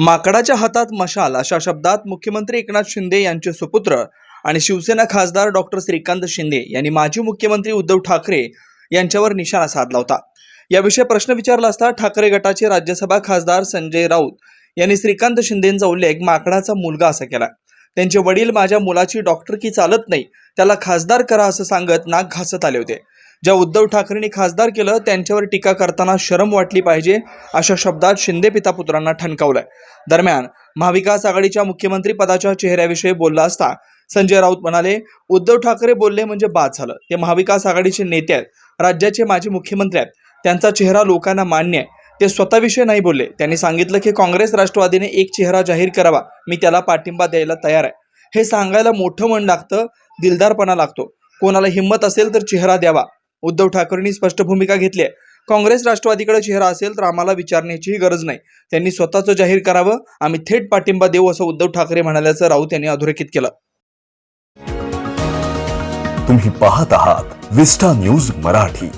माकडाच्या हातात मशाल अशा शब्दात मुख्यमंत्री एकनाथ शिंदे यांचे सुपुत्र आणि शिवसेना खासदार डॉक्टर श्रीकांत शिंदे यांनी माजी मुख्यमंत्री उद्धव ठाकरे यांच्यावर निशाणा साधला होता. याविषयी प्रश्न विचारला असता ठाकरे गटाचे राज्यसभा खासदार संजय राऊत यांनी श्रीकांत शिंदेंचा उल्लेख माकडाचा मुलगा असा केला. त्यांचे वडील माझ्या मुलाची डॉक्टरकी चालत नाही त्याला खासदार करा असं सांगत नाक घासत आले होते. ज्या उद्धव ठाकरेंनी खासदार केलं त्यांच्यावर टीका करताना शरम वाटली पाहिजे अशा शब्दात शिंदे पितापुत्रांना ठणकावलंय. दरम्यान महाविकास आघाडीच्या मुख्यमंत्री पदाच्या चेहऱ्याविषयी बोलला असता संजय राऊत म्हणाले उद्धव ठाकरे बोलले म्हणजे बाद झालं. ते महाविकास आघाडीचे नेते आहेत राज्याचे माजी मुख्यमंत्री आहेत. त्यांचा चेहरा लोकांना मान्य आहे. ते स्वतःविषयी नाही बोलले. त्यांनी सांगितलं की काँग्रेस राष्ट्रवादीने एक चेहरा जाहीर करावा. मी त्याला पाठिंबा द्यायला तयार आहे. हे सांगायला मोठं मन लागतं दिलदारपणा लागतो. कोणाला हिंमत असेल तर चेहरा द्यावा. उद्धव ठाकरेंनी स्पष्ट भूमिका घेतली आहे. काँग्रेस राष्ट्रवादीकडे चेहरा असेल तर आम्हाला विचारण्याचीही गरज नाही. त्यांनी स्वतःचं जाहीर करावं आम्ही थेट पाठिंबा देऊ असं उद्धव ठाकरे म्हणाल्याचं राऊत यांनी अधोरेखित केलं. तुम्ही पाहत आहात विस्टा न्यूज मराठी.